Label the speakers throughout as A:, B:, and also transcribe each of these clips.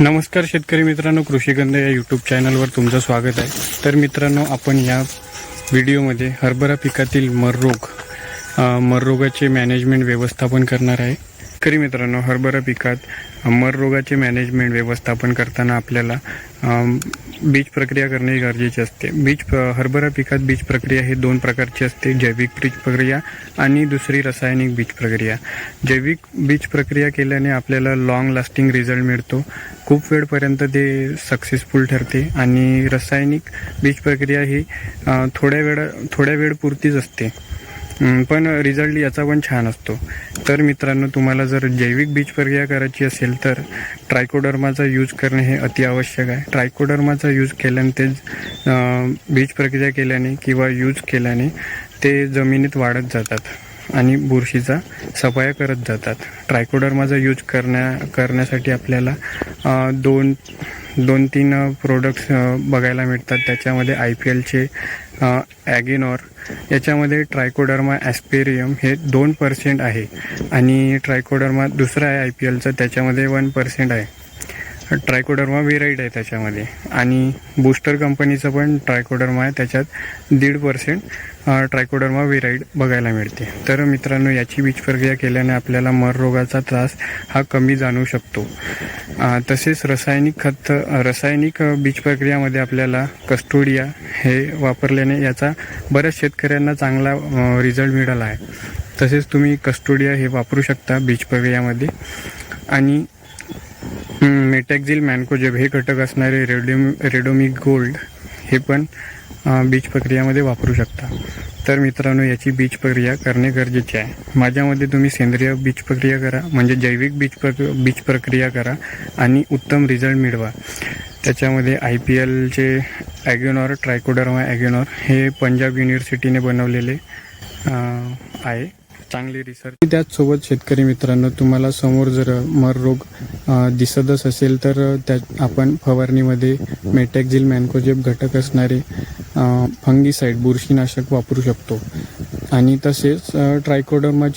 A: नमस्कार शेतकरी मित्रांनो कृषीगंध या यूट्यूब चॅनलवर तुमचं स्वागत आहे. तर मित्रांनो आपण या व्हिडिओमध्ये हरभरा पिकातील मररोग मररोगाचे मॅनेजमेंट व्यवस्थापन करणार आहे. शेतकरी मित्रांनो हरभरा पिकात मर रोगाचे मॅनेजमेंट व्यवस्थापन करताना आपल्याला बीज प्रक्रिया करणे गरजेचे असते. बीज प्र- हरभरा पिकात बीज प्रक्रिया ही दोन प्रकारची असते. जैविक बीज प्रक्रिया आणि दुसरी रासायनिक बीज प्रक्रिया. जैविक बीज प्रक्रिया केल्याने आपल्याला लॉंग लास्टिंग रिझल्ट मिळतो. खूप वेळपर्यंत ते सक्सेसफुल ठरते आणि रासायनिक बीज प्रक्रिया ही थोड्या वेळ थोड्या वेळपुरतीच असते. पण रिझल्ट याचा पण छान असतो. तर मित्रांनो तुम्हाला जर जैविक बीज प्रक्रिया करायची असेल तर ट्रायकोडर्माचा यूज करणे हे अति आवश्यक आहे. ट्रायकोडर्माचा यूज केल्याने ते बीज प्रक्रिया केल्याने किंवा यूज केल्याने ते जमिनीत वाढत जातात आणि बुरशीचा सफाया करत जातात. ट्रायकोडर्माचा यूज करण्या करण्यासाठी आपल्याला दोन दोन तीन प्रोडक्ट्स बघायला मिळतात. त्याच्यामध्ये आय पी एलचे ॲगिनॉर याच्यामध्ये ट्रायकोडर्मा ॲस्पेरियम हे दोन पर्सेंट आहे. आणि ट्रायकोडर्मा दुसरा आहे आय पी एलचं त्याच्यामध्ये वन पर्सेंट आहे. ट्रायकोडर्मा वेराईट आहे त्याच्यामध्ये. आणि बूस्टर कंपनीचं पण ट्रायकोडर्मा आहे त्याच्यात दीड पर्सेंट ट्रायकोडर्मा वेराईड बघायला मिळते. तर मित्रांनो याची बीज प्रक्रिया केल्याने आपल्याला मर रोगाचा त्रास हा कमी जाणू शकतो. तसेच रासायनिक खत रासायनिक अ, बीज प्रक्रियामध्ये आपल्याला कस्टोडिया हे वापरल्याने याचा बऱ्याच शेतकऱ्यांना चांगला रिझल्ट मिळाला आहे. तसेच तुम्ही कस्टोडिया हे वापरू शकता बीज प्रक्रियामध्ये आणि मेटॅक्झिल मॅनकोजेब हे घटक असणारे रेडोम रेडोमिक गोल्ड हे पण बीज प्रक्रियामध्ये वापरू शकता. तर मित्रांनो याची बीज प्रक्रिया करणे गरजेचे आहे. माझ्यामध्ये तुम्ही सेंद्रिय बीज प्रक्रिया करा म्हणजे जैविक बीज प्रक बीज प्रक्रिया करा आणि उत्तम रिझल्ट मिळवा. त्याच्यामध्ये आय पी एलचे ॲग्युनॉर ट्रायकोडर्मा ॲग्युनॉर हे पंजाब युनिव्हर्सिटीने बनवलेले आहे. चांगली रिसर्च त्याचसोबत शेतकरी मित्रांनो तुम्हाला समोर जर मर रोग दिसतच असेल तर त्या आपण फवारणीमध्ये मेटॅक्झिल मॅन्कोजेब घटक असणारे फंगीसाईड बुरशीनाशक वापरू शकतो. आणि तसेच अ,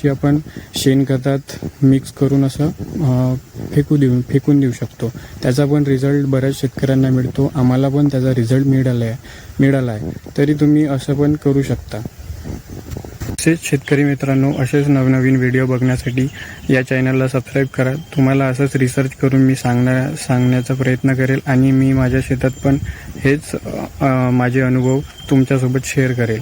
A: आपण शेणखतात मिक्स करून असं फेकू देऊ फेकून देऊ शकतो. त्याचा पण रिझल्ट बऱ्याच शेतकऱ्यांना मिळतो. आम्हाला पण त्याचा रिझल्ट मिळाला आहे मिळाला आहे तरी तुम्ही असं पण करू शकता. तसेच शेतकरी मित्रांनो असेच नवनवीन व्हिडिओ बघण्यासाठी या चॅनलला सबस्क्राईब करा. तुम्हाला असंच रिसर्च करून मी सांगण्या सांगण्याचा प्रयत्न करेल आणि मी माझ्या शेतात पण हेच माझे अनुभव तुमच्यासोबत शेअर करेल.